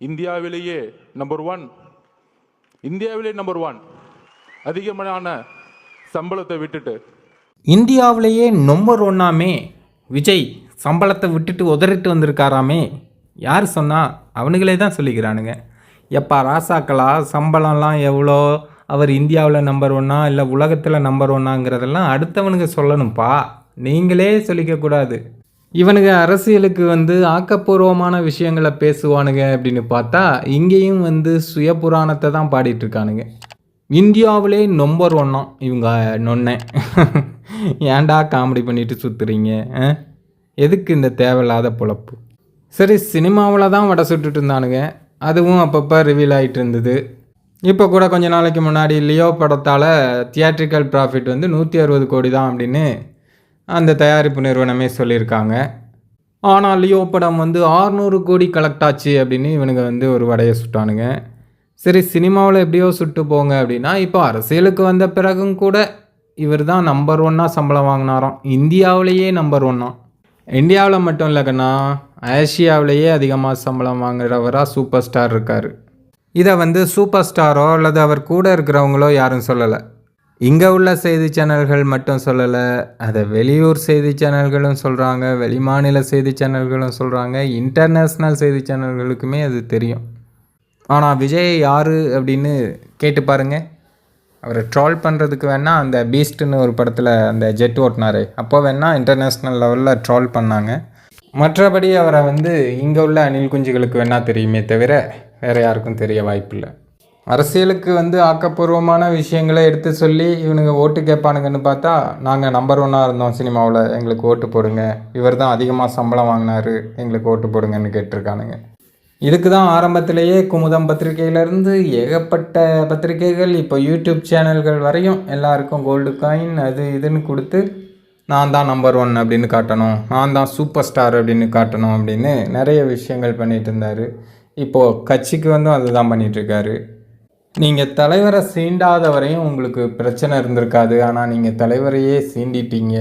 இந்தியாவிலேயே number one இந்தியாவிலே number one அதிகமான சம்பளத்தை விட்டுட்டு. இந்தியாவிலேயே நம்பர் ஒன்னாமே விஜய் சம்பளத்தை விட்டுட்டு உதறிட்டு வந்திருக்காராமே. யார் சொன்னால் அவனுங்களே தான் சொல்லிக்கிறானுங்க. எப்பா ராசாக்களா சம்பளம்லாம் எவ்வளோ? அவர் இந்தியாவில் நம்பர் ஒன்னா இல்லை உலகத்தில் நம்பர் ஒன்னாங்கிறதெல்லாம் அடுத்தவனுங்க சொல்லணும்ப்பா நீங்களே சொல்லிக்கக்கூடாது இவனுங்க அரசியலுக்கு வந்து ஆக்கப்பூர்வமான விஷயங்களை பேசுவானுங்க அப்படின்னு பார்த்தா இங்கேயும் வந்து சுய புராணத்தை தான் பாடிட்டு இருக்கானுங்க இந்தியாவிலே நம்பர் ஒன்னாம் இவங்க நொன்ன. ஏன்டா காமெடி பண்ணிட்டு சுற்றுறீங்க ஆ? எதுக்கு இந்த தேவையில்லாத பொழப்பு? சரி சினிமாவில் தான் வடை சுட்டுட்டு இருந்தானுங்க. அதுவும் அப்பப்போ ரிவீல் ஆகிட்டு இருந்தது. இப்போ கூட கொஞ்ச நாளைக்கு முன்னாடி லியோ படத்தால் தியேட்ரிக்கல் ப்ராஃபிட் வந்து நூற்றி அறுபது கோடி தான் அப்படின்னு அந்த தயாரிப்பு நிறுவனமே சொல்லியிருக்காங்க. ஆனால் லியோ படம் வந்து 600 கோடி கலெக்ட் ஆச்சு அப்படின்னு இவனுங்க வந்து ஒரு வடையை சுட்டானுங்க. சரி சினிமாவில் எப்படியோ சுட்டு போங்க அப்படின்னா இப்போ அரசியலுக்கு வந்த பிறகும் கூட இவர் தான் நம்பர் ஒன்னாக சம்பளம் வாங்கினாராம். இந்தியாவிலேயே நம்பர் ஒன்னா இந்தியாவில் மட்டும் இல்லைக்கண்ணா ஆசியாவிலேயே அதிகமாக சம்பளம் வாங்குறவராக சூப்பர் ஸ்டார் இருக்கார். இதை வந்து சூப்பர் ஸ்டாரோ அல்லது அவர் கூட இருக்கிறவங்களோ யாரும் சொல்லலை. இங்கே உள்ள செய்தி சேனல்கள் மட்டும் சொல்லலை அதை வெளியூர் செய்தி சேனல்களும் சொல்கிறாங்க வெளிமாநில செய்தி சேனல்களும் சொல்கிறாங்க இன்டர்நேஷ்னல் செய்தி சேனல்களுக்குமே அது தெரியும். ஆனால் விஜய் யார் அப்படின்னு கேட்டு பாருங்கள் அவரை ட்ரால் பண்ணுறதுக்கு வேணால் அந்த பீஸ்ட்டுன்னு ஒரு படத்தில் அந்த ஜெட் ஓட்டினார். அப்போ வேணால் இன்டர்நேஷ்னல் லெவலில் ட்ரால் பண்ணாங்க. மற்றபடி அவரை வந்து இங்கே உள்ள அணில் குஞ்சுகளுக்கு வேணால் தெரியுமே தவிர வேறு யாருக்கும் தெரிய வாய்ப்பில்லை. அரசியலுக்கு வந்து ஆக்கப்பூர்வமான விஷயங்களை எடுத்து சொல்லி இவனுங்க ஓட்டு கேட்பானுங்கன்னு பார்த்தா நாங்கள் நம்பர் ஒன்னாக இருந்தோம் சினிமாவில். எங்களுக்கு ஓட்டு போடுங்க. இவர் தான் அதிகமாக சம்பளம் வாங்கினாரு. எங்களுக்கு ஓட்டு போடுங்கன்னு கேட்டிருக்கானுங்க. இதுக்கு தான் ஆரம்பத்திலேயே குமுதம் பத்திரிகையிலேருந்து ஏகப்பட்ட பத்திரிகைகள் இப்போ யூடியூப் சேனல்கள் வரையும் எல்லாருக்கும் கோல்டு காயின் அது இதுன்னு கொடுத்து நான் தான் நம்பர் ஒன் அப்படின்னு காட்டணும். நான் தான் சூப்பர் ஸ்டார் அப்படின்னு காட்டணும் அப்படின்னு நிறைய விஷயங்கள் பண்ணிகிட்டு இருந்தார். இப்போது கட்சிக்கு வந்தும் அதுதான் பண்ணிட்டு இருக்காரு. நீங்கள் தலைவரை சீண்டாத வரையும் உங்களுக்கு பிரச்சனை இருந்திருக்காது. ஆனால் நீங்கள் தலைவரையே சீண்டிட்டீங்க.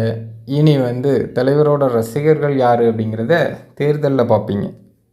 இனி வந்து தலைவரோட ரசிகர்கள் யார் அப்படிங்கிறத தேர்தலில் பார்ப்பீங்க